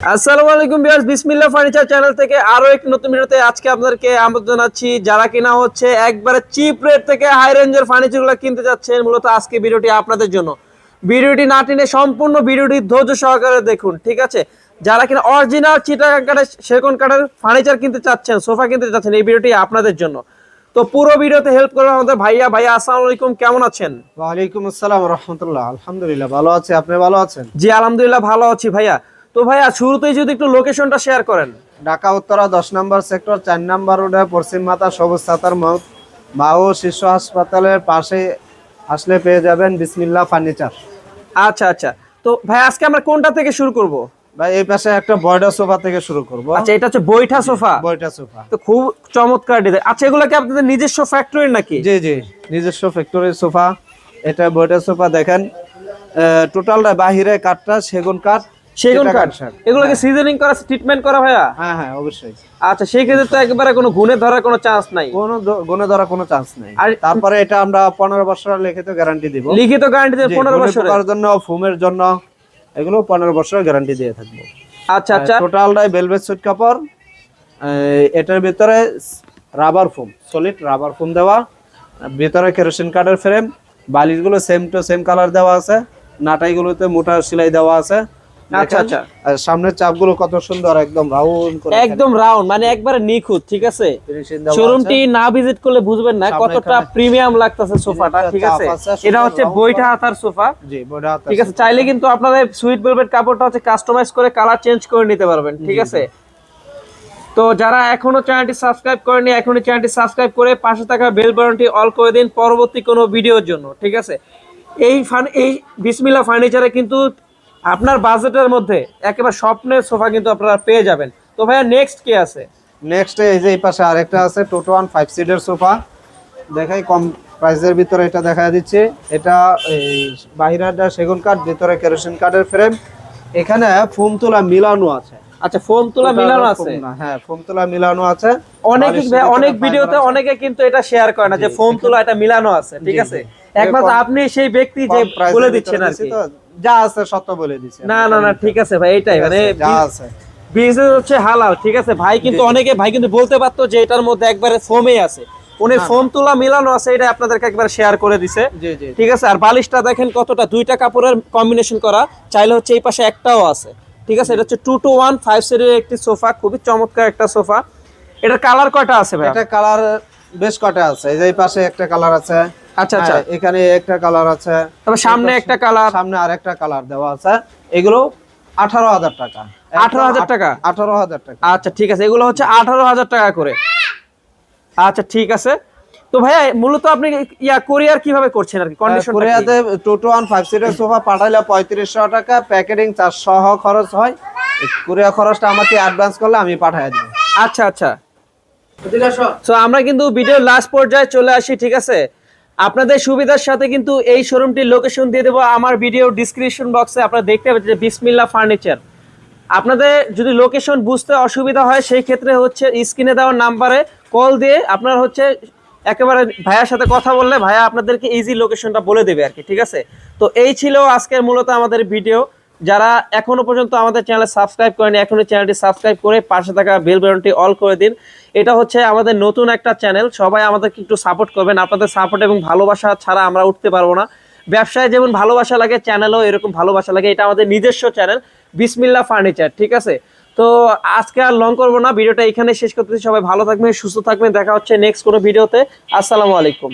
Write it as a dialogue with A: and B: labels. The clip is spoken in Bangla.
A: আসসালামু আলাইকুম বিয়ার্স বিসমিল্লাহ ফার্নিচার চ্যানেল থেকে আরও একটি নতুন ভিডিওতে আজকে আপনাদেরকে আমন্ত্রণ জানাচ্ছি যারা কিনা হচ্ছে একবারে চিপ রেট থেকে হাই রেঞ্জের ফার্নিচারগুলো কিনতে যাচ্ছেন মূলত আজকে ভিডিওটি আপনাদের জন্য। ভিডিওটি না টেনে সম্পূর্ণ ভিডিওটি ধৈর্য সহকারে দেখুন ঠিক আছে? যারা কিনা অরিজিনাল চিটাগাং কাঠের সেগুন কাঠের ফার্নিচার কিনতে চাচ্ছেন সোফা কিনতে চাচ্ছেন এই ভিডিওটি আপনাদের জন্য। তো পুরো ভিডিওতে হেল্প করবে আমাদের ভাইয়া। ভাইয়া আসসালামু আলাইকুম কেমন আছেন?
B: ওয়ালাইকুম আসসালাম রহমতুল্লাহ। আলহামদুলিল্লাহ ভালো আছে। আপনি ভালো আছেন?
A: জি আলহামদুলিল্লাহ ভালো আছি ভাইয়া। তো ভাইয়া শুরুতেই যদি একটু লোকেশনটা শেয়ার করেন।
B: ঢাকা উত্তরা দশ নম্বর সেক্টর চার নম্বর রোডে পশ্চিম মাতা সবুজ সাতার মত মাও শিশু হাসপাতালের পাশে আসলে পেয়ে যাবেন বিসমিল্লা ফার্নিচার
A: আচ্ছা আচ্ছা। তো ভাই আজকে আমরা কোনটা থেকে শুরু করব?
B: ভাই এই পাশে একটা বয়ডা সোফা থেকে শুরু করব।
A: আচ্ছা এটা হচ্ছে বৈঠা সোফা?
B: বয়টা সোফা।
A: তো খুব চমৎকার ডিজাইন আচ্ছা এগুলো কি আপনাদের নিজস্ব ফ্যাক্টরি নাকি?
B: জি জি নিজস্ব ফ্যাক্টরির সোফা। এটা বয়টা সোফা দেখেন। টোটালটা বাহিরে কাঠটা সেগুন কাঠ।
A: সেগুন কাঠ এগুলোকে সিজনিং করা ট্রিটমেন্ট করা ভাইয়া?
B: হ্যাঁ হ্যাঁ অবশ্যই।
A: আচ্ছা সেই ক্ষেত্রে তো একেবারে কোনো গুণে ধরার কোনো চান্স নাই।
B: কোনো গুণে ধরা কোনো চান্স নেই।
A: আর-
B: তারপরে এটা আমরা পনেরো বছর লিখিত গ্যারান্টি দিব।
A: লিখিত গ্যারান্টি পনেরো
B: গুণে
A: বছরের?
B: পোকার জন্য ফুমের জন্য এগুলো পনেরো বছরের গ্যারান্টি দিয়ে থাকব।
A: আচ্ছা আচ্ছা।
B: টোটালটাই বেলভেট সুইট কাপড় এটার ভিতরে rubber foam solid rubber foam দেওয়া ভিতরে কেরোসিন কাঠের ফ্রেম বালিশগুলো সেম টু সেম কালার দেওয়া আছে নাটাইগুলোতে মোটা সেলাই দেওয়া আছে।
A: আচ্ছা? আচ্ছা।
B: সামনের চাপগুলো কত সুন্দর একদম রাউন্ড করে
A: একদম রাউন্ড মানে একবারে নিখুঁত ঠিক আছে? শোরুমটি না ভিজিট করলে বুঝবেন না কতটা প্রিমিয়াম লাগতেছে সোফাটা ঠিক আছে? এটা হচ্ছে বৈঠা হাতার সোফা।
B: জি
A: ঠিক আছে চাইলে কিন্তু আপনাদের সুইট ভেলভেট কাপড়টা হচ্ছে কাস্টমাইজ করে কালার চেঞ্জ করে নিতে পারবেন ঠিক আছে? তো যারা এখনও চ্যানেলটি সাবস্ক্রাইব করেনি এখনই চ্যানেলটি সাবস্ক্রাইব করে পাশে থাকা বেল বাটনটি অল করে দিন পরবর্তী কোনো ভিডিওর জন্য ঠিক আছে? এই ফান এই বিসমিল্লা ফার্নিচারে কিন্তু আপনার বাজেটের মধ্যে একেবারে স্বপ্নের সোফা কিন্তু আপনারা পেয়ে যাবেন। তো ভাইয়া নেক্সট কি আছে?
B: নেক্সট এই যে এই পাশে আরেকটা আছে টোটো ওয়ান ফাইভ সিটের সোফা। দেখাই কম প্রাইসের ভিতরে এটা দেখা দিচ্ছে। এটা এই বাহিরাটা সেগুন কাঠ ভিতরে কেরোসিন কাঠের ফ্রেম। এখানে ফোম তোলা মিলানো আছে।
A: আচ্ছা ফোম তোলা মিলানো আছে?
B: হ্যাঁ ফোম তোলা মিলানো আছে।
A: অনেক অনেক ভিডিওতে অনেকে কিন্তু এটা শেয়ার করে না যে ফোম তোলা এটা মিলানো আছে ঠিক আছে? একমাত্র আপনি সেই ব্যক্তি যে বলে দিচ্ছেন আর কি।
B: যা আছে সত্য বলে দিচ্ছি
A: না না না ঠিক আছে ভাই এটাই মানে
B: যা আছে।
A: বিজনেস হচ্ছে হালাল ঠিক আছে? ভাই কিন্তু অনেকে ভাই কিন্তু বলতে পারতো যে এটার মধ্যে একবারে ফোমে আছে। উনি ফোম তোলা মিলানো আছে এটা আপনাদেরকে একবার শেয়ার করে দিছে। ঠিক আছে? আর বালিশটা দেখেন কতটা দুইটা কাপড়ের কম্বিনেশন করা চাইলে হচ্ছে এই পাশে একটাও আছে। ঠিক আছে? এটা হচ্ছে টু টু ওয়ান ফাইভ সিটের একটি সোফা খুবই চমৎকার একটা সোফা। এটার কালার কয়টা আছে ভাই?
B: এটা কালার বেশ কটা আছে এই যে এই পাশে একটা কালার আছে।
A: আচ্ছা আচ্ছা।
B: হ্যাঁ, এখানে একটা কালার আছে।
A: তবে সামনে একটা কালার
B: সামনে আরেকটা কালার দেওয়া আছে। এগুলো আঠারো হাজার টাকা।
A: 18,000 টাকা?
B: আঠারো হাজার টাকা।
A: আচ্ছা ঠিক আছে। এগুলো হচ্ছে আঠারো হাজার টাকা করে। আচ্ছা ঠিক আছে। তো ভাইয়া মূলত আপনি ইয়া কোরিয়ার কীভাবে করছেন আর কি? কন্ডিশন
B: কোরিয়াতে টোটো ওয়ান ফাইভ সিটের সোফা পাঠাইলে পঁয়ত্রিশশো টাকা প্যাকেটিং চার্জ সহ খরচ হয়। কোরিয়া খরচটা আমাকে অ্যাডভান্স করলে আমি পাঠিয়ে দিব।
A: আচ্ছা আচ্ছা। সো আমরা কিন্তু ভিডিও লাস্ট পর্যায়ে চলে আসি ঠিক আছে? আপনাদের সুবিধার সাথে কিন্তু এই শোরুমটির লোকেশন দিয়ে দেবো আমার ভিডিও ডিসক্রিপশন বক্সে আপনারা দেখতে পাবেন যে বিসমিল্লা ফার্নিচার আপনাদের যদি লোকেশন বুঝতে অসুবিধা হয়, সেই ক্ষেত্রে হচ্ছে স্ক্রিনে দেওয়া নাম্বারে কল দিয়ে আপনার হচ্ছে একেবারে ভাইয়ার সাথে কথা বললে ভাইয়া আপনাদেরকে ইজি লোকেশনটা বলে দেবে আর কি, ঠিক আছে? তো এই ছিল আজকের মূলত আমাদের ভিডিও যারা এখনও পর্যন্ত আমাদের চ্যানেল সাবস্ক্রাইব করেনি, এখনই চ্যানেলটি সাবস্ক্রাইব করে পাশে থাকা বেল বাটনটি অল করে দিন। এটা হচ্ছে আমাদের নতুন একটা চ্যানেল, সবাই আমাদেরকে একটু সাপোর্ট করবেন। আপনাদের সাপোর্ট এবং ভালোবাসা ছাড়া আমরা উঠতে পারব না। ব্যবসায় যেমন ভালোবাসা লাগে, চ্যানেলও এরকম ভালোবাসা লাগে। এটা আমাদের নিজস্ব চ্যানেল বিসমিল্লা ফার্নিচার, ঠিক আছে? তো আজকে আর লং করব না, ভিডিওটা এখানে শেষ করতেছি। সবাই ভালো থাকবেন, সুস্থ থাকবেন। দেখা হচ্ছে নেক্সট কোনো ভিডিওতে। আসসালামু আলাইকুম।